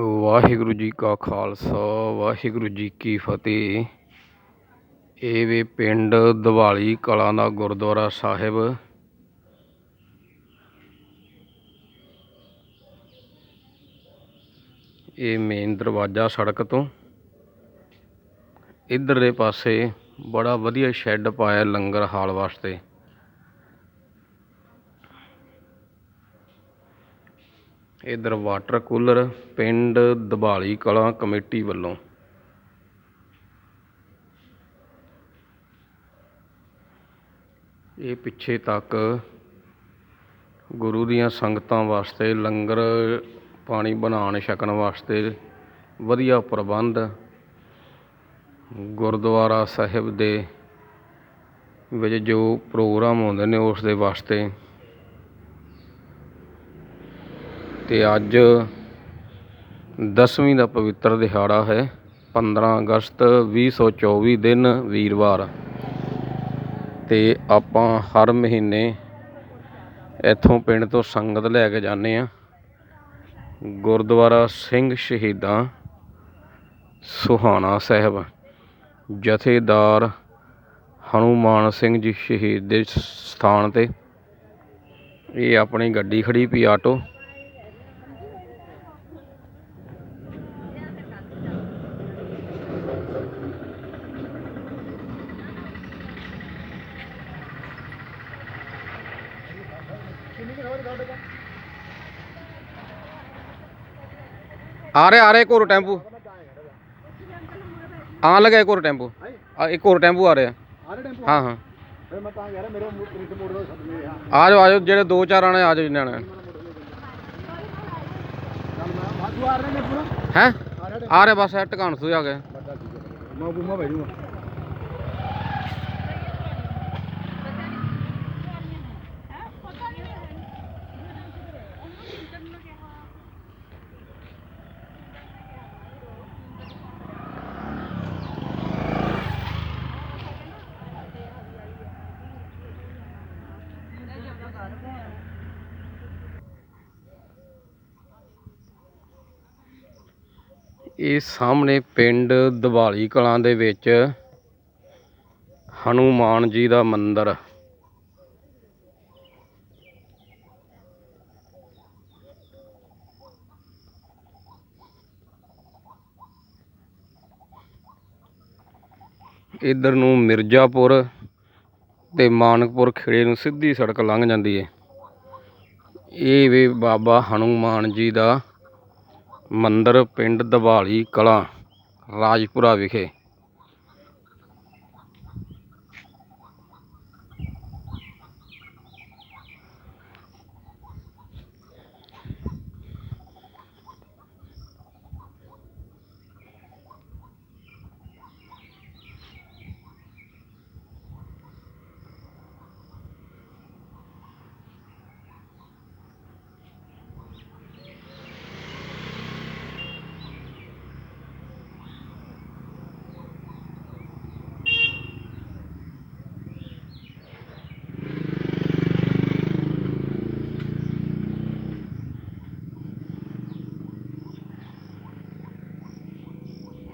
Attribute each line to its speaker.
Speaker 1: ਵਾਹਿਗੁਰੂ ਜੀ ਕਾ ਖਾਲਸਾ, ਵਾਹਿਗੁਰੂ ਜੀ ਕੀ ਫਤਿਹ। ਇਹ ਵੇ ਪਿੰਡ ਦਿਵਾਲੀ ਕਲਾਂ ਦਾ ਗੁਰਦੁਆਰਾ ਸਾਹਿਬ। ਇਹ ਮੇਨ ਦਰਵਾਜ਼ਾ ਸੜਕ ਤੋਂ। ਇਧਰਲੇ ਪਾਸੇ ਬੜਾ ਵਧੀਆ ਸ਼ੈੱਡ ਪਾਇਆ ਲੰਗਰ ਹਾਲ ਵਾਸਤੇ। ਇਧਰ ਵਾਟਰ ਕੂਲਰ ਪਿੰਡ ਦਬਾਲੀ ਕਲਾਂ ਕਮੇਟੀ ਵੱਲੋਂ। ਇਹ ਪਿੱਛੇ ਤੱਕ ਗੁਰੂ ਦੀਆਂ ਸੰਗਤਾਂ ਵਾਸਤੇ ਲੰਗਰ, ਪਾਣੀ ਬਣਾਉਣ, ਛਕਣ ਵਾਸਤੇ ਵਧੀਆ ਪ੍ਰਬੰਧ ਗੁਰਦੁਆਰਾ ਸਾਹਿਬ ਦੇ ਵਿੱਚ ਜੋ ਪ੍ਰੋਗਰਾਮ ਹੁੰਦੇ ਨੇ ਉਸ ਦੇ ਵਾਸਤੇ ਤੇ ਅੱਜ ਦਸਵੀਂ ਦਾ ਪਵਿੱਤਰ ਦਿਹਾੜਾ ਹੈ 15 ਅਗਸਤ 2024 ਦਿਨ ਵੀਰਵਾਰ। ਅਤੇ ਆਪਾਂ ਹਰ ਮਹੀਨੇ ਇੱਥੋਂ ਪਿੰਡ ਤੋਂ ਸੰਗਤ ਲੈ ਕੇ ਜਾਂਦੇ ਹਾਂ। ਗੁਰਦੁਆਰਾ ਸਿੰਘ ਸ਼ਹੀਦਾਂ ਸੁਹਾਣਾ ਸਾਹਿਬ, ਜਥੇਦਾਰ ਹਨੂਮਾਨ ਸਿੰਘ ਜੀ ਸ਼ਹੀਦ ਦੇ ਸਥਾਨ ਤੇ। ਇਹ ਆਪਣੀ ਗੱਡੀ ਖੜੀ ਪਈ ਆਟੋ। ਆ ਰਹੇ ਆ ਰਹੇ ਇੱਕ ਹੋਰ ਟੈਂਪੂ। ਆਣ ਲੱਗਾ ਇੱਕ ਹੋਰ ਟੈਂਪੂ। ਆ ਇੱਕ ਹੋਰ ਟੈਂਪੂ ਆ ਰਿਹਾ।
Speaker 2: ਆਰੇ ਟੈਂਪੂ?
Speaker 1: ਹਾਂ ਹਾਂ।
Speaker 2: ਫਿਰ ਮੈਂ ਤਾਂ ਕਹਿ ਰਿਹਾ ਮੇਰੇ ਪ੍ਰਿੰਟ ਮੋੜ ਦਾ ਸੱਦਨੇ ਆ
Speaker 1: ਜਾਓ ਆ ਜਾਓ ਜਿਹੜੇ ਦੋ ਚਾਰ ਆਣੇ ਆ ਜਾਓ ਜਿੰਨਾਂ ਨੇ
Speaker 2: ਚੱਲ ਮੈਂ ਵਾਧੂ ਆ ਰਹੇ ਨੇ ਪੂਰਾ।
Speaker 1: ਹੈ?
Speaker 2: ਆ ਰਹੇ
Speaker 1: ਬਸ ਟਿਕਾਣ ਤੋਂ ਆ ਗਏ
Speaker 2: ਮੈਂ ਬੂਮਾ ਭੇਜੂਗਾ।
Speaker 1: ਇਹ ਸਾਹਮਣੇ ਪਿੰਡ ਦਿਵਾਲੀ ਕਲਾਂ ਦੇ ਵਿੱਚ ਹਨੂਮਾਨ ਜੀ ਦਾ ਮੰਦਿਰ। ਇਧਰ ਨੂੰ ਮਿਰਜ਼ਾਪੁਰ ਤੇ ਮਾਨਕਪੁਰ ਖੇੜੇ ਨੂੰ ਸਿੱਧੀ ਸੜਕ ਲੰਘ ਜਾਂਦੀ ਹੈ ਇਹ ਵੀ ਬਾਬਾ ਹਨੂਮਾਨ ਜੀ ਦਾ ਮੰਦਰ ਪਿੰਡ ਦਿਵਾਲੀ ਕਲਾਂ ਰਾਜਪੁਰਾ ਵਿਖੇ।